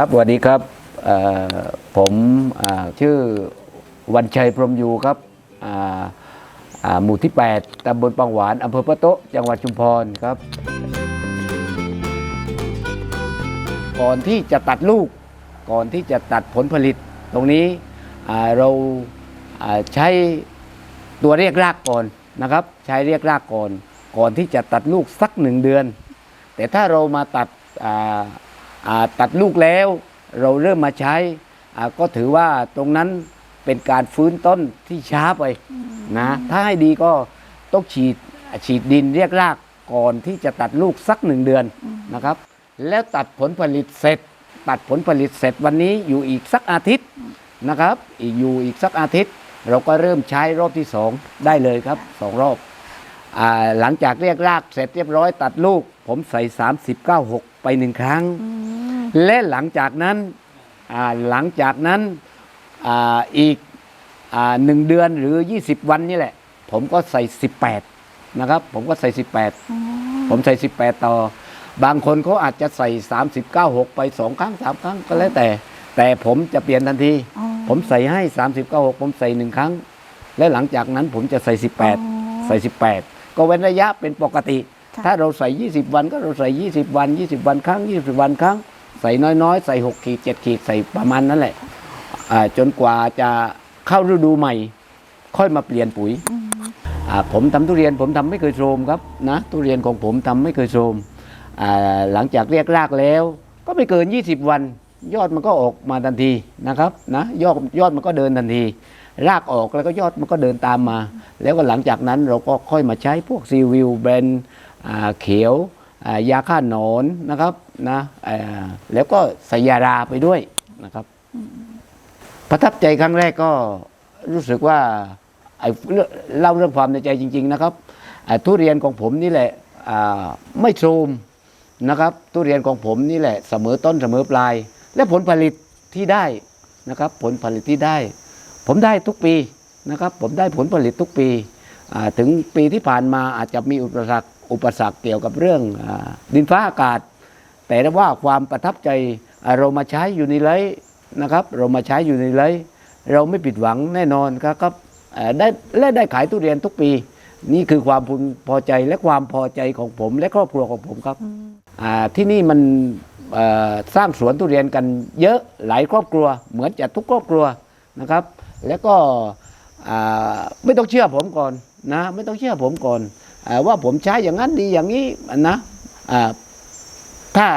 ครับสวัสดีครับผมชื่อวันชัยพรมยูครับหมู่ที่ 8ตำบลปังหวานอำเภอพะโต๊ะจังหวัดชุมพรครับ ก่อนที่จะตัดลูก ก่อนที่จะตัดผลผลิตตรงนี้เราใช้ตัวเรียกรากก่อนนะครับ ใช้เรียกรากก่อน ก่อนที่จะตัดลูกสักหนึ่งเดือน แต่ถ้าเรามาตัด ตัดลูกแล้วเราเริ่มมาใช้อ่าก็ถือว่าตรงนั้นเป็นการฟื้นต้นที่ช้าไปนะถ้าให้ดีก็ต้องฉีดฉีดดินเรียกรากก่อนที่จะตัดลูกสักหนึ่งเดือนนะครับ แล้วตัดผลผลิตเสร็จ ตัดผลผลิตเสร็จวันนี้อยู่อีกสักอาทิตย์นะครับ อีกอยู่อีกสักอาทิตย์ เราก็เริ่มใช้รอบที่สองได้เลยครับสองรอบอ่าหลังจากเรียกรากเสร็จเรียบร้อยตัดลูก ผมใส่30 96 ไปหนึ่งครั้ง และหลังจากนั้นอ่าหลังจากนั้นอาอีกอ่าหนึ่งเดือนหรือ 20 วันนี่แหละ ผมก็ใส่ 18 นะครับ ผมก็ใส่ 18 ผมใส่ 18 ต่อ บางคนเขาอาจจะใส่30 96 ไป 2 ครั้ง 3 ครั้งก็แล้วแต่ แต่ผมจะเปลี่ยนทันทีอ๋อผมใส่ให้30 96 ผมใส่หนึ่งครั้ง และหลังจากนั้นผมจะใส่ 18 ใส่ 18 ก็เว้นระยะเป็นปกติค่ะถ้าเราใส่ 20 วันก็เราใส่ 20 วัน 20 วันครั้ง 20 วันครั้งใส่น้อยๆ ใส่6ขีด7ขีดใส่ประมาณนั้นแหละอ่าจนกว่าจะเข้าฤดูใหม่ ค่อยมาเปลี่ยนปุ๋ยอ่าผมทำทุเรียนผมทำไม่เคยโทรมครับนะทุเรียนของผมทำไม่เคยโทรมอ่าหลังจากเรียกรากแล้ว ก็ไม่เกิน 20 วัน ยอดมันก็ออกมาทันทีนะครับนะยอดยอดมันก็เดินทันที รากออกแล้วก็ยอดมันก็เดินตามมา แล้วก็หลังจากนั้นเราก็ค่อยมาใช้พวกซีวิวแบรนด์อ่าเขียวอ่า ยาฆ่าหนอนนะครับนะแล้วก็ใส่ยาราไปด้วยนะครับ ประทับใจครั้งแรกก็รู้สึกว่าเล่าเรื่องความในใจจริง ๆ นะครับทุเรียนของผมนี่แหละไม่โทรมนะครับ ทุเรียนของผมนี่แหละเสมอต้นเสมอปลาย และผลผลิตที่ได้นะครับ ผลผลิตที่ได้ ผมได้ทุกปีนะครับ ผมได้ผลผลิตทุกปีถึงปีที่ผ่านมาอาจจะมีอุปสรรค อุปสรรคเกี่ยวกับเรื่องอาดินฟ้าอากาศ แต่ว่าความประทับใจอ่าเรามาใช้อยู่ในไลฟ์นะครับ เรามาใช้อยู่ในไลฟ์เราไม่ผิดหวังแน่นอนครับครับเอ่อได้และได้ขายทุเรียนทุกปี นี่คือความพึงพอใจและความพอใจของผม และครอบครัวของผมครับอ่าที่นี่มันเอ่อสร้างสวนทุเรียนกันเยอะหลายครอบครัว เหมือนจะทุกครอบครัวนะครับ แล้วก็อ่าไม่ต้องเชื่อผมก่อนนะไม่ต้องเชื่อผมก่อนอา ว่าผมใช้อย่างนั้นดีอย่างนี้นะถ้า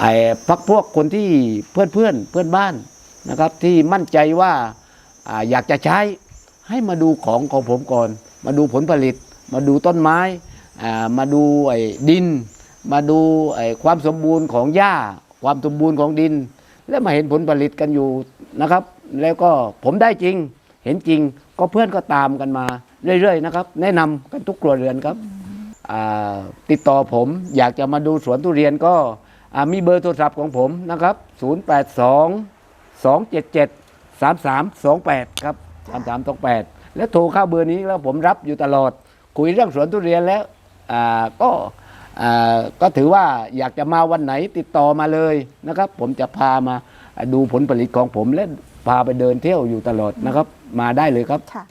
ไอ้พักพวกคนที่เพื่อนเพื่อนเพื่อนบ้านนะครับ ที่มั่นใจว่าอยากจะใช้ให้มาดูของของผมก่อน มาดูผลผลิต มาดูต้นไม้มาดูไอ้ดิน มาดูไอ้ความสมบูรณ์ของหญ้า ความสมบูรณ์ของดิน แล้วมาเห็นผลผลิตกันอยู่นะครับ แล้วก็ผมได้จริงเห็นจริงก็เพื่อนก็ตามกันมา เรื่อยๆนะครับ แนะนำกันทุกครัวเรือนครับติดต่อผมอยากจะมาดูสวนทุเรียนก็มีเบอร์โทรศัพท์ของผมนะครับ 082 277 3328 ครับ 3328 แล้วโทรเข้าเบอร์นี้แล้วผมรับอยู่ตลอด คุยเรื่องสวนทุเรียนแล้วก็ก็ถือว่าอยากจะมาวันไหนติดต่อมาเลยนะครับ ผมจะพามาดูผลผลิตของผมและพาไปเดินเที่ยวอยู่ตลอดนะครับ มาได้เลยครับค่ะ